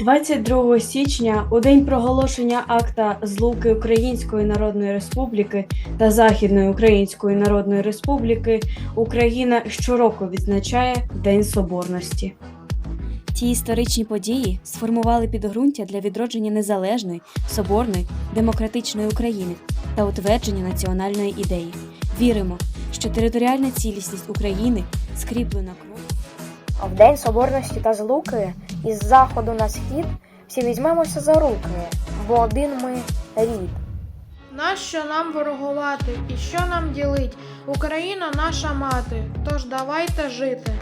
22 січня, у день проголошення акта злуки Української Народної Республіки та Західної Української Народної Республіки, Україна щороку відзначає День Соборності. Ті історичні події сформували підґрунтя для відродження незалежної, соборної, демократичної України та утвердження національної ідеї. Віримо, що територіальна цілісність України скріплена кров'ю. А в День Соборності та Злуки із заходу на схід всі візьмемося за руки, бо один ми рід. Нащо нам ворогувати і що нам ділить? Україна наша мати, тож давайте жити.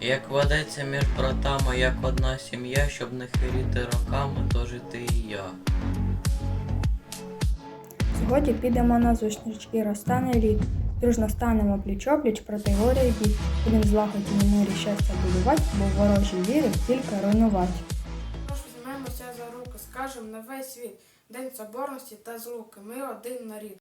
Як ведеться між братами, як одна сім'я, щоб не хиріти роками, то жити і я. Сьогодні підемо на зустріч і розтане лід. Дружно станемо пліч-опліч проти горя й бід. Будем злагоді на мирі щастя будувати, бо ворожі віри тільки руйнувати. Тож візьмемося за руки, скажем на весь світ, День Соборності та Злуки, ми один нарід.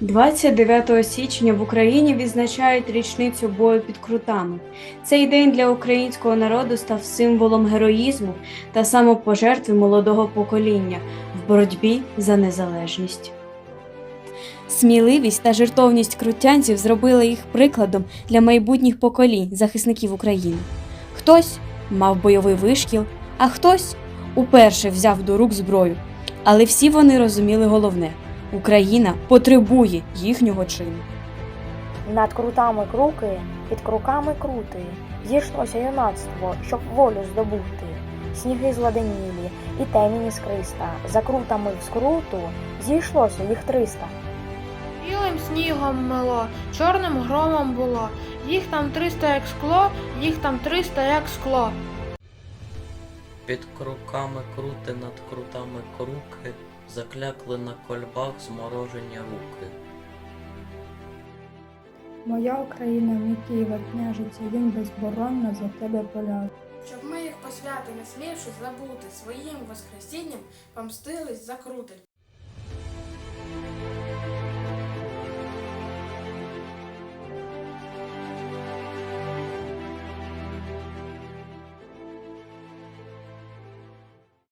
29 січня в Україні відзначають річницю бою під Крутами. Цей день для українського народу став символом героїзму та самопожертви молодого покоління в боротьбі за незалежність. Сміливість та жертовність крутянців зробили їх прикладом для майбутніх поколінь захисників України. Хтось мав бойовий вишкіл, а хтось уперше взяв до рук зброю. Але всі вони розуміли головне: Україна потребує їхнього чину. Над крутами круки, під круками крути. Зійшлося юнацтво, щоб волю здобути. Сніги зладенілі, і темінь іскриста. За крутами в скруту зійшлося їх триста. Білим снігом мило, чорним громом було. Їх там 300 як скло, їх там 300 як скло. Під круками крути, над крутами круки, заклякли на кольбах зморожені руки. Моя Україна, мій Києва княжиця, він безборонно за тебе поляже. Щоб ми їх посвяти, не смівши забути, своїм воскресінням помстились закрути.